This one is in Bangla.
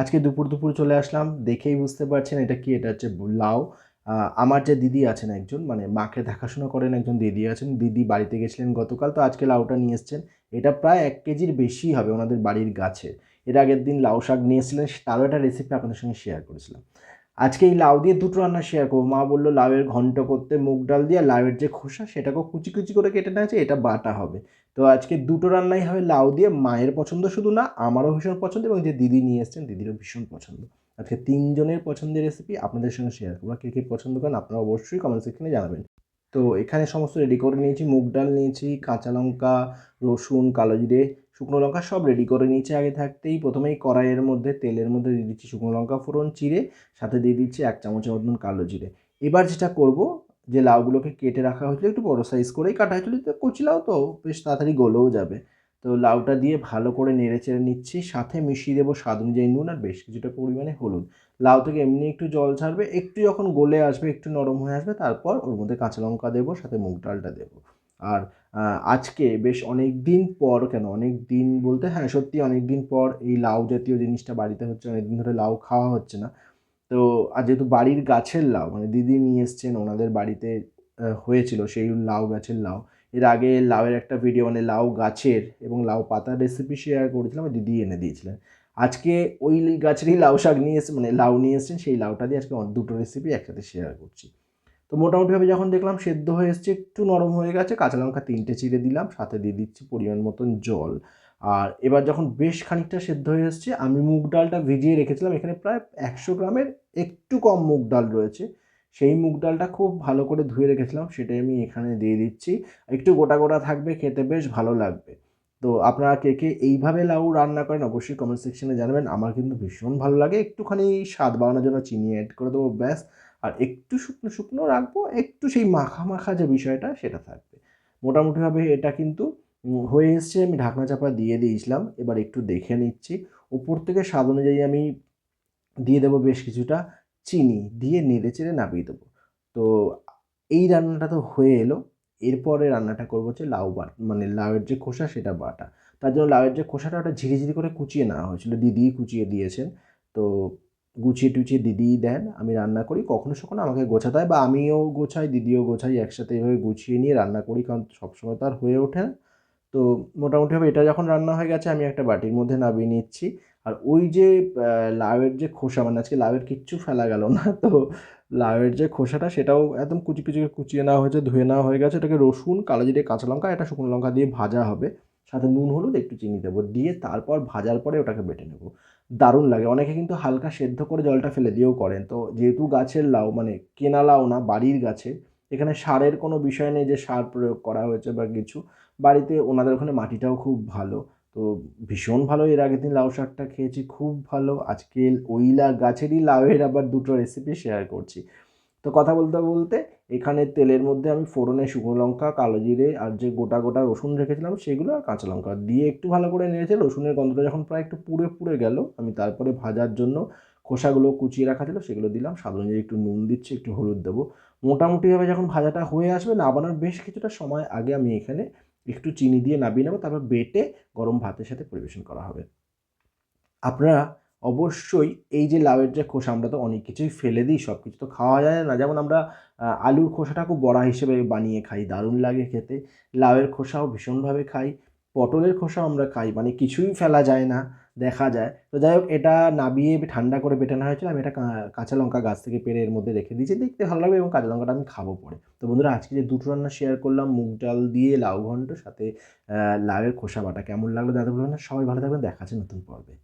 আজকে দুপুর দুপুর চলে আসলাম, দেখেই বুঝতে পারছেন এটা কি, এটা হচ্ছে লাউ। আমার যে দিদি আছেন একজন মানে মাকে দেখাশোনা করেন একজন দিদি আছেন, দিদি বাড়িতে গেছিলেন গতকাল, তো আজকে লাউটা নিয়ে এসছেন। এটা প্রায় এক কেজির বেশি হবে ওনাদের বাড়ির গাছে। এর আগের দিন লাউ শাক নিয়েছিলেন তারও একটা রেসিপি আপনাদের সঙ্গে শেয়ার করেছিলাম। আজকে এই লাউ দিয়ে দুটো রান্না শেয়ার করব। মা বলল, লাউয়ের ঘন্ট করতে মুগ ডাল দিয়ে লাউয়ের যে খোসা, সেটাকেও কুচি কুচি করে কেটে নেওয়া আছে, এটা বাটা হবে। তো আজকে দুটো রান্নাই হবে লাউ দিয়ে, মায়ের পছন্দ শুধু না, আমারও ভীষণ পছন্দ এবং যে দিদি নিয়ে এসছেন, দিদিরও ভীষণ পছন্দ। আজকে তিনজনের পছন্দের রেসিপি আপনাদের সঙ্গে শেয়ার করব। কে কে পছন্দ করেন, আপনারা অবশ্যই কমেন্ট সেকশনে জানাবেন। তো এখানে সমস্ত রেডি করে নিয়েছি, মুগ ডাল নিয়েছি, কাঁচা লঙ্কা, রসুন, কালো জিরে শুকনো লঙ্কা সব রেডি করে নিয়েছি আগে থাকতেই। প্রথমেই কড়াইয়ের মধ্যে, তেলের মধ্যে দিয়ে দিচ্ছি শুকনো লঙ্কা, ফোড়ন চিড়ে, সাথে দিয়ে দিচ্ছি এক চামচের মতন কালো জিরে। এবার যেটা করব, যে লাউগুলোকে কেটে রাখা হয়েছিল, একটু বড়ো সাইজ করেই কাটা হয়েছিল, তো কচি লাউ তো বেশ তাড়াতাড়ি গলেও যাবে। তো লাউটা দিয়ে ভালো করে নেড়ে চেড়ে নিচ্ছি, সাথে মিশিয়ে দেবো স্বাদ অনুযায়ী নুন আর বেশ কিছুটা পরিমাণে হলুদ। লাউ থেকে এমনি একটু জল ছাড়বে, একটু যখন গলে আসবে, একটু নরম হয়ে আসবে, তারপর ওর মধ্যে কাঁচা লঙ্কা দেবো, সাথে মুগ ডালটা দেবো। আর আজকে বেশ অনেক দিন পর কেন অনেক দিন বলতে হ্যাঁ সত্যি অনেক দিন পর এই লাউ জাতীয় জিনিসটা বাড়িতে হচ্ছে অনেক দিন ধরে লাউ খাওয়া হচ্ছে না। তো, আর যেহেতু বাড়ির গাছের লাউ মানে দিদি নিয়ে এসছেন, ওনাদের বাড়িতে হয়েছিল সেই লাউ গাছের লাউ। এর আগে লাউয়ের একটা ভিডিও মানে লাউ গাছের এবং লাউ পাতার রেসিপি শেয়ার করেছিলাম দিদি এনে দিয়েছিলেন। আজকে ওই গাছেরই লাউ শাক নিয়ে এসে মানে লাউ নিয়ে এসেছেন, সেই লাউটা দিয়ে আজকে দুটো রেসিপি একসাথে শেয়ার করছি। তো মোটামুটিভাবে যখন দেখলাম সেদ্ধ হয়ে এসছে, একটু নরম হয়ে গেছে, কাঁচা লঙ্কা তিনটে চিড়ে দিলাম, সাথে দিয়ে দিচ্ছি পরিমাণ মতন জল। আর এবার যখন বেশ খানিকটা সেদ্ধ হয়ে এসছে, আমি মুগ ডালটা ভিজিয়ে রেখেছিলাম, এখানে প্রায় একশো গ্রামের একটু কম মুগ ডাল রয়েছে। সেই মুগ ডালটা খুব ভালো করে ধুয়ে রেখেছিলাম, সেটাই আমি এখানে দিয়ে দিচ্ছি। একটু গোটা গোটা থাকবে, খেতে বেশ ভালো লাগবে। তো আপনারা কে কে এইভাবে লাউ রান্না করেন, অবশ্যই কমেন্ট সেকশনে জানাবেন। আমার কিন্তু ভীষণ ভালো লাগে, একটুখানি স্বাদ বাড়ানোর জন্য চিনি অ্যাড করে দেবো, ব্যাস। আর একটু শুকনো শুকনো রাখব, একটু সেই মাখা মাখা যে বিষয়টা সেটা থাকবে। মোটামুটিভাবে এটা কিন্তু হয়ে এসছে, আমি ঢাকনা চাপা দিয়ে দিয়েছিলাম, এবার একটু দেখে নিচ্ছি। উপর থেকে স্বাদ অনুযায়ী আমি দিয়ে দেবো বেশ কিছুটা চিনি, দিয়ে নেড়ে চেড়ে নামিয়ে দেবো। তো এই রান্নাটা তো হয়ে এলো, এরপরে রান্নাটা করব হচ্ছে লাউ বাট মানে লাউয়ের যে খোসা সেটা বাটা। তার জন্য লাউয়ের যে খোসাটা ওটা ঝিরিঝিরি করে কুচিয়ে নেওয়া হয়েছিল দিদি কুচিয়ে দিয়েছেন। তো গুছিয়ে টুচিয়ে দিদিই দেন, আমি রান্না করি, কখনো সখনো আমাকে গোছাতে বা আমিও গোছাই, দিদিও গোছাই, একসাথে এভাবে গুছিয়ে নিয়ে রান্না করি কারণ সবসময় তো আর হয়ে ওঠে না। তো মোটামুটিভাবে এটা যখন রান্না হয়ে গেছে, আমি একটা বাটির মধ্যে নামিয়ে নিচ্ছি। আর ওই যে লাউয়ের যে খোসা মানে আজকে লাউয়ের কিচ্ছু ফেলা গেল না, তো লাউয়ের যে খোসাটা সেটাও একদম কুচি কুচি কুচিয়ে নেওয়া হয়েছে, ধুয়ে নেওয়া হয়ে গেছে। এটাকে রসুন, কালো জিরে, কাঁচা লঙ্কা, এটা শুকনো লঙ্কা দিয়ে ভাজা হবে। সাথে নুন, হলুদ, একটু চিনি দেবো। দিয়ে তারপর ভাজার পরে ওটাকে বেটে নেব। দারুণ লাগে। অনেকে কিন্তু হালকা সেদ্ধ করে জলটা ফেলে দিয়েও করেন। তো যেহেতু গাছের লাউ মানে কেনা লাউ না, বাড়ির গাছে, এখানে সারের কোনো বিষয় নেই যে সার প্রয়োগ করা হয়েছে বা কিছু। বাড়িতে ওনাদের ওখানে মাটিটাও খুব ভালো। তো ভীষণ ভালো এর আগের দিন লাউ শাকটা খেয়েছি, খুব ভালো। আজকে ওইলা গাছেরই লাউয়ের আবার দুটো রেসিপি শেয়ার করছি। তো কথা বলতে বলতে এখানে তেলের মধ্যে আমি ফোড়নে শুকনো লঙ্কা, কালো জিরে আর যে গোটা গোটা রসুন রেখেছিলাম সেগুলো আর কাঁচা লঙ্কা দিয়ে একটু ভালো করে নেড়েছে রসুনের গন্ধটা যখন প্রায় একটু পুড়ে পুড়ে গেল, আমি তারপরে ভাজার জন্য খোসাগুলো কুচিয়ে রাখা ছিল সেগুলো দিলাম। স্বাদ অনুযায়ী একটু নুন দিচ্ছি, একটু হলুদ দেবো। মোটামুটিভাবে যখন ভাজাটা হয়ে আসবে নাবানোর বেশ কিছুটা সময় আগে আমি এখানে একটু চিনি দিয়ে নাবিয়ে নেব, তারপর বেটে গরম ভাতের সাথে পরিবেশন করা হবে। আপনারা অবশ্যই এই যে লাউয়ের যে খোসা, আমরা তো অনেক কিছুই ফেলে দিই সব কিছু তো খাওয়া যায় না। যেমন আমরা আলুর খোসাটা খুব বড়া হিসেবে বানিয়ে খাই, দারুণ লাগে খেতে। লাউয়ের খোসাও ভীষণভাবে খাই, পটলের খোসাও আমরা খাই মানে কিছুই ফেলা যায় না, দেখা যায়। তো যাই হোক, এটা নাবিয়ে ঠান্ডা করে বেটানো হয়েছিল, আমি এটা কাঁচা লঙ্কা গাছ থেকে পেরে এর মধ্যে রেখে দিয়েছি, দেখতে ভালো লাগবে এবং কাঁচা লঙ্কাটা আমি খাব পরে। তো বন্ধুরা, আজকে যে দুটো রান্না শেয়ার করলাম, মুগ ডাল দিয়ে লাউ ঘন্ট, সাথে লাউয়ের খোসা বাটা, কেমন লাগল জানাতে বলবেন না। সবাই ভালো থাকবেন, দেখা নতুন পর্বে।